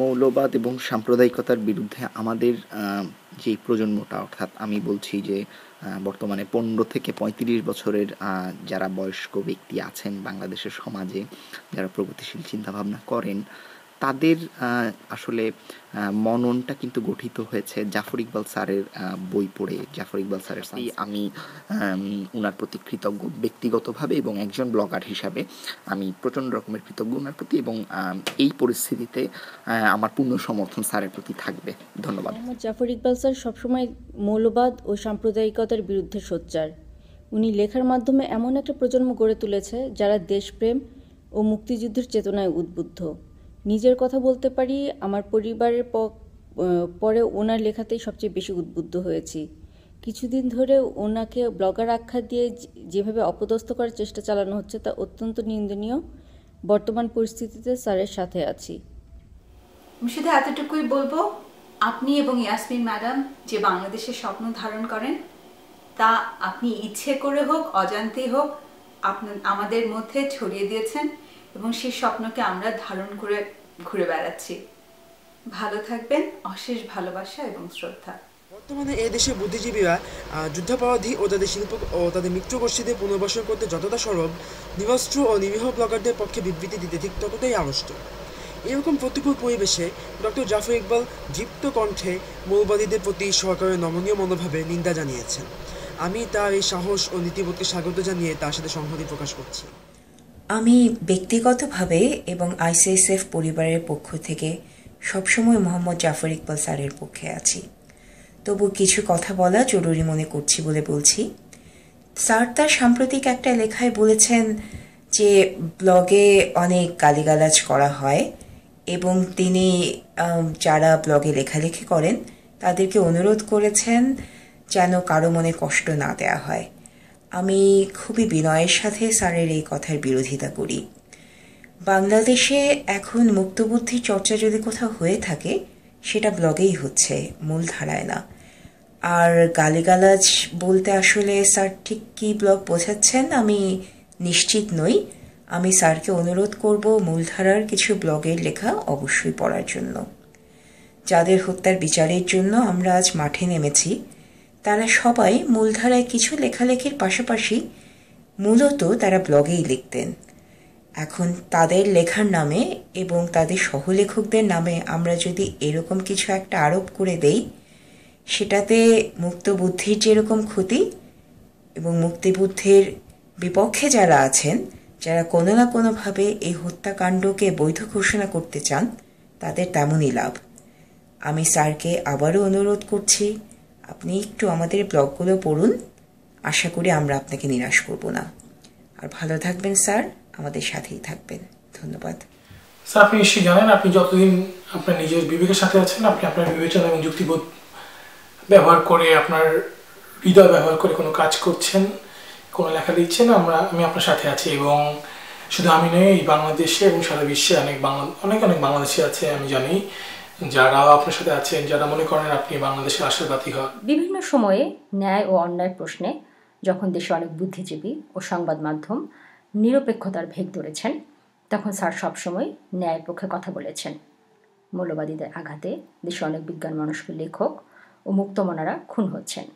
মৌলবাদ এবং সাম্প্রদায়িকতার বিরুদ্ধে আমাদের যে প্রজন্মটা, অর্থাৎ আমি বলছি যে বর্তমানে পনেরো থেকে পঁয়ত্রিশ বছরের যারা বয়স্ক ব্যক্তি আছেন বাংলাদেশের সমাজে, যারা প্রগতিশীল চিন্তাভাবনা করেন তাদের আসলে মননটা কিন্তু গঠিত হয়েছে জাফর ইকবাল স্যারের বই পড়ে। জাফর ইকবাল স্যারের আমি উনার প্রতি কৃতজ্ঞ ব্যক্তিগতভাবে এবং একজন ব্লগার হিসাবে আমি প্রচণ্ড রকমের কৃতজ্ঞ ওনার প্রতি এবং এই পরিস্থিতিতে আমার পূর্ণ সমর্থন স্যারের প্রতি থাকবে। ধন্যবাদ। মোহাম্মদ জাফর ইকবাল স্যার সবসময় মৌলবাদ ও সাম্প্রদায়িকতার বিরুদ্ধে সোচ্চার। উনি লেখার মাধ্যমে এমন একটা প্রজন্ম গড়ে তুলেছে যারা দেশপ্রেম ও মুক্তিযুদ্ধের চেতনায় উদ্বুদ্ধ। নিজের কথা বলতে পারি, আমার পরিবারের পরে ওনার লেখাতেই সবচেয়ে বেশি উদ্বুদ্ধ হয়েছি। কিছুদিন ধরে ওনাকে ব্লগার আখ্যা দিয়ে যেভাবে অপদস্থ করার চেষ্টা চালানো হচ্ছে তা অত্যন্ত নিন্দনীয়। বর্তমান পরিস্থিতিতে স্যারের সাথে আছি। আমি শুধু এতটুকুই বলব, আপনি এবং ইয়াসমিন ম্যাডাম যে বাংলাদেশের স্বপ্ন ধারণ করেন, তা আপনি ইচ্ছে করে হোক, অজান্তেই হোক, আপনার, আমাদের মধ্যে ছড়িয়ে দিয়েছেন। এবং সেই স্বপ্নকে আমরা ধারণ করে ঘুরে বেড়াচ্ছি। ভালো থাকবেন, অশেষ ভালোবাসা এবং শ্রদ্ধা। বর্তমানে এই দেশের বুদ্ধিজীবীরা যুদ্ধাপরাধী ও তাদের শিল্প ও তাদের মিত্রগোষ্ঠীদের পুনর্বাসন করতে যতটা সরব নিরস্ত্র ও নিরীহ ব্লগারদের পক্ষে বিবৃতি দিতে ঠিক ততটাই আড়ষ্ট। এরকম প্রতিকূল পরিবেশে ডক্টর জাফর ইকবাল দীপ্ত কণ্ঠে মৌলবাদীদের প্রতি সরকারের নমনীয় মনোভাবে নিন্দা জানিয়েছেন। আমি তার এই সাহস ও নীতিবোধকে স্বাগত জানিয়ে তার সাথে সংহতি প্রকাশ করছি। আমি ব্যক্তিগতভাবে এবং আইসিএসএফ পরিবারের পক্ষ থেকে সবসময় মোহাম্মদ জাফর ইকবাল স্যারের পক্ষে আছি। তবু কিছু কথা বলা জরুরি মনে করছি বলে বলছি। স্যার তার সাম্প্রতিক একটা লেখায় বলেছেন যে, ব্লগে অনেক গালিগালাজ করা হয় এবং তিনি যারা ব্লগে লেখালেখি করেন, তাদেরকে অনুরোধ করেছেন যেন কারও মনে কষ্ট না দেওয়া হয়। আমি খুবই বিনয়ের সাথে স্যারের এই কথার বিরোধিতা করি। বাংলাদেশে এখন মুক্তবুদ্ধির চর্চা যদি কোথাও হয়ে থাকে, সেটা ব্লগেই হচ্ছে মূলধারায় না। আর গালিগালাজ বলতে আসলে স্যার ঠিক কী ব্লগ বোঝাচ্ছেন আমি নিশ্চিত নই। আমি স্যারকে অনুরোধ করব মূলধারার কিছু ব্লগের লেখা অবশ্যই পড়ার জন্য। যাদের হত্যার বিচারের জন্য আমরা আজ মাঠে নেমেছি তারা সবাই মূলধারায় কিছু লেখালেখির পাশাপাশি মূলত তারা ব্লগেই লিখতেন। এখন তাদের লেখার নামে এবং তাদের সহলেখকদের নামে আমরা যদি এরকম কিছু একটা আরোপ করে দেই, সেটাতে মুক্ত বুদ্ধির যেরকম ক্ষতি এবং মুক্তিবুদ্ধির বিপক্ষে যারা আছেন, যারা কোনো না কোনোভাবে এই হত্যাকাণ্ডকে বৈধ ঘোষণা করতে চান, তাদের তেমনই লাভ। আমি স্যারকে আবারও অনুরোধ করছি আপনি একটু আমাদের ব্লগগুলো পড়ুন। আশা করি আমরা আপনাকে নিরাশ করব না। আর ভালো থাকবেন, স্যার। আমাদের সাথেই থাকবেন। ধন্যবাদ। স্যার, আপনি নিশ্চয়ই জানেন, আপনি যতদিন আপনার নিজের বিবেকের সাথে আছেন, আপনি আপনার বিবেচনা এবং যুক্তিবোধ ব্যবহার করে, আপনার হৃদয় ব্যবহার করে কোনো কাজ করছেন, কোনো লেখা দিচ্ছেন আমরা, আমি আপনার সাথে আছি এবং শুধু আমি নই বাংলাদেশে এবং সারা বিশ্বে অনেক বাংলা অনেক অনেক বাংলাদেশি আছে, আমি জানি। যারা আপনার সাথে আছেন, যারা মনে করেন আপনি বাংলাদেশের আশাবাদী হন। বিভিন্ন সময়ে ন্যায় ও অন্যায়ের প্রশ্নে যখন দেশে অনেক বুদ্ধিজীবী ও সংবাদ মাধ্যম নিরপেক্ষতার ভেগ ধরেছেন, তখন স্যার সবসময় ন্যায়ের পক্ষে কথা বলেছেন। মৌলবাদীদের আঘাতে দেশে অনেক বিজ্ঞান মনস্ক লেখক ও মুক্তমনারা খুন হচ্ছেন।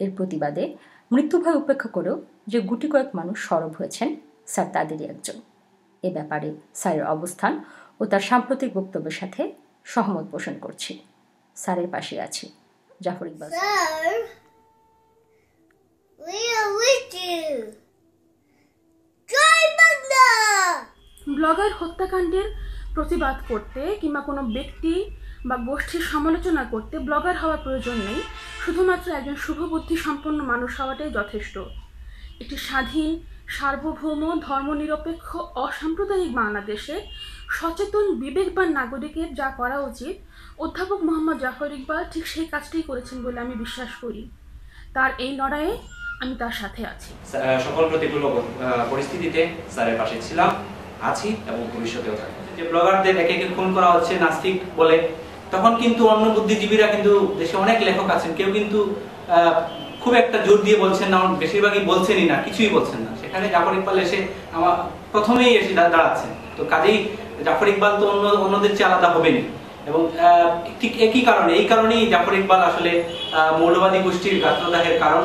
এর প্রতিবাদে মৃত্যুভয় উপেক্ষা করেও যে গুটি কয়েক মানুষ সরব হয়েছেন, স্যার তাদেরই একজন। এ ব্যাপারে স্যারের অবস্থান ও তার সাম্প্রতিক বক্তব্যের সাথে সহমত পোষণ করছি। স্যারের পাশে আছি। Zafar Iqbal Sir, we are with you. Joy Bangla! Blogger হত্যাকাণ্ডের প্রতিবাদ করতে কিংবা কোনো ব্যক্তি বা গোষ্ঠীর সমালোচনা করতে ব্লগার হওয়ার প্রয়োজন নেই। শুধুমাত্র একজন শুভবুদ্ধি সম্পন্ন মানুষ হওয়াটাই যথেষ্ট। একটি স্বাধীন সার্বভৌম ধর্মনিরপেক্ষ অসাম্প্রদায়িক বাংলাদেশে সচেতন, বিবেকবান নাগরিকের যা করা উচিত, অধ্যাপক মোহাম্মদ জাফর ইকবাল ঠিক সেই কাজটাই করেছেন বলে আমি বিশ্বাস করি। তার এই লড়াইয়ে আমি তার সাথে আছি। সকল প্রতিকূল পরিস্থিতিতে স্যারের পাশে ছিলাম, আছি এবং ভবিষ্যতেও থাকব। যে ব্লগারদের একে একে খুন করা হচ্ছে নাস্তিক বলে, তখন কিন্তু অন্য বুদ্ধিজীবীরা কিন্তু দেশে অনেক লেখক আছেন, কেউ কিন্তু খুব একটা জোর দিয়ে বলছেন না বেশিরভাগই বলছেনই না, কিছুই বলছেন না। সেখানে জাফর ইকবাল এসে আমার, প্রথমেই এসে দাঁড়াচ্ছেন। তো কাজেই জাফর ইকবাল তো অন্য, অন্যদের চেয়ে আলাদা হবেনি এবং ঠিক একই কারণে, এই কারণেই জাফর ইকবাল আসলে মৌলবাদী গোষ্ঠীর গাত্রদাহের কারণ।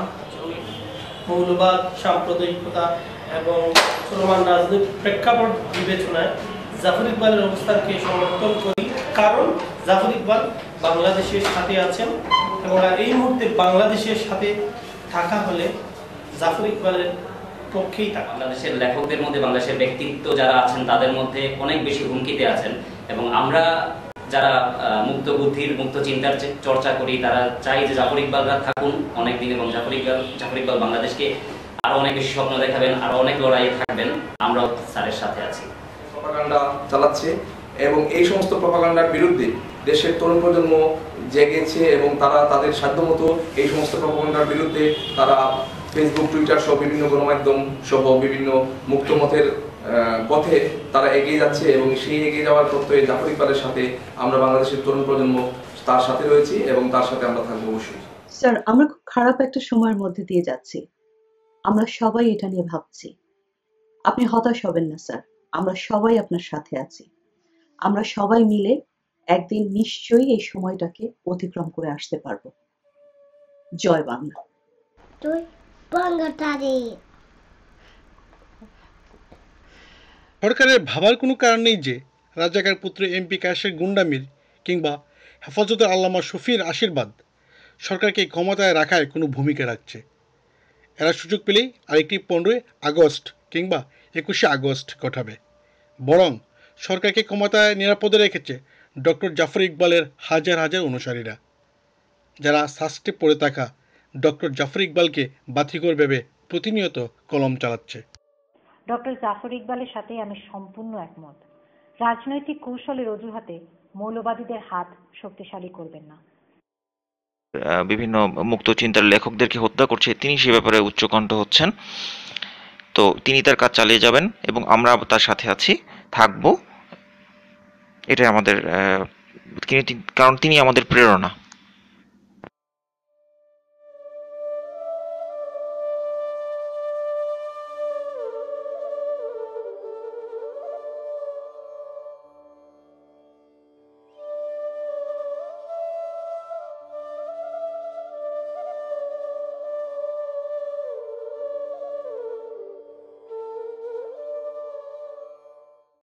মৌলবাদ, সাম্প্রদায়িকতা এবং চলমান রাজনৈতিক প্রেক্ষাপট বিবেচনায় জাফর ইকবালের অবস্থানকে সমর্থন করি। কারণ জাফর ইকবাল বাংলাদেশের সাথে আছেন এবং এই মুহূর্তে বাংলাদেশের সাথে থাকা হলে জাফর ইকবালের পক্ষেই থাকা বাংলাদেশের লেখকদের মধ্যে বাংলাদেশের ব্যক্তিত্ব যারা আছেন তাদের মধ্যে অনেক বেশি হুমকিতে আছেন এবং আমরা যারা মুক্ত বুদ্ধির মুক্ত চিন্তার চর্চা করি তারা চাই যে জাফর ইকবালরা থাকুন অনেক দিন এবং জাফর ইকবাল জাফর ইকবাল বাংলাদেশকে আরও অনেক বেশি স্বপ্ন দেখাবেন আরও অনেক লড়াইয়ে থাকবেন। আমরাও স্যারের সাথে আছি। প্রপাগান্ডা চালাচ্ছে এবং এই সমস্ত প্রপাগান্ডার বিরুদ্ধে দেশের তরুণ প্রজন্ম জেগেছে এবং তারা তাদের সাধ্যমতো এই সমস্ত প্রপাগান্ডার বিরুদ্ধে তারা ফেসবুক টুইটার সহ বিভিন্ন গণমাধ্যম সহ বিভিন্ন মুক্ত মতের আহ, পথে তারা এগিয়ে যাচ্ছে এবং সেই এগিয়ে যাওয়ার প্রত্যয়ে জাফর ইকবালের সাথে আমরা বাংলাদেশের তরুণ প্রজন্ম তার সাথে রয়েছি এবং তার সাথে আমরা থাকব অবশ্যই। স্যার আমরা খুব খারাপ একটা সময়ের মধ্যে দিয়ে যাচ্ছি। আমরা সবাই এটা নিয়ে ভাবছি। আপনি হতাশ হবেন না স্যার আমরা সবাই আপনার সাথে আছি। আমরা সবাই মিলে একদিন নিশ্চয়ই এই সময়টাকে অতিক্রম করে আসতে পারব। জয় বাংলা। সরকারের ভাবার কোনো কারণ নেই যে রাজাকার পুত্র এমপি কাশের গুন্ডামির কিংবা হেফাজতের আল্লামা শফির আশীর্বাদ সরকারকে ক্ষমতায় রাখায় কোনো ভূমিকা রাখছে। এরা সুযোগ পেলেই আরেকটি পনেরোই আগস্ট কিংবা একুশে আগস্ট ঘটাবে। বরং সরকারকে ক্ষমতায় নিরাপদে রেখেছে ডক্টর জাফর ইকবালের হাজার হাজার অনুসারীরা, যারা শাস্তি পড়ে থাকা ডক্টর জাফর ইকবালকে বাতিঘর ভেবে প্রতিনিয়ত কলম চালাচ্ছে। ডক্টর জাফর ইকবালের সাথে আমি সম্পূর্ণ একমত। রাজনৈতিক কৌশলের অজুহাতে মৌলবাদীদের হাত শক্তিশালী করবেন না। বিভিন্ন মুক্ত চিন্তার লেখকদেরকে হত্যা করছে তিনি সে ব্যাপারে উচ্চকণ্ঠ হচ্ছেন। তো তিনি তার কাজ চালিয়ে যাবেন এবং আমরা তার সাথে আছি থাকব। এটাই আমাদের তিনি- কারণ তিনি আমাদের প্রেরণা।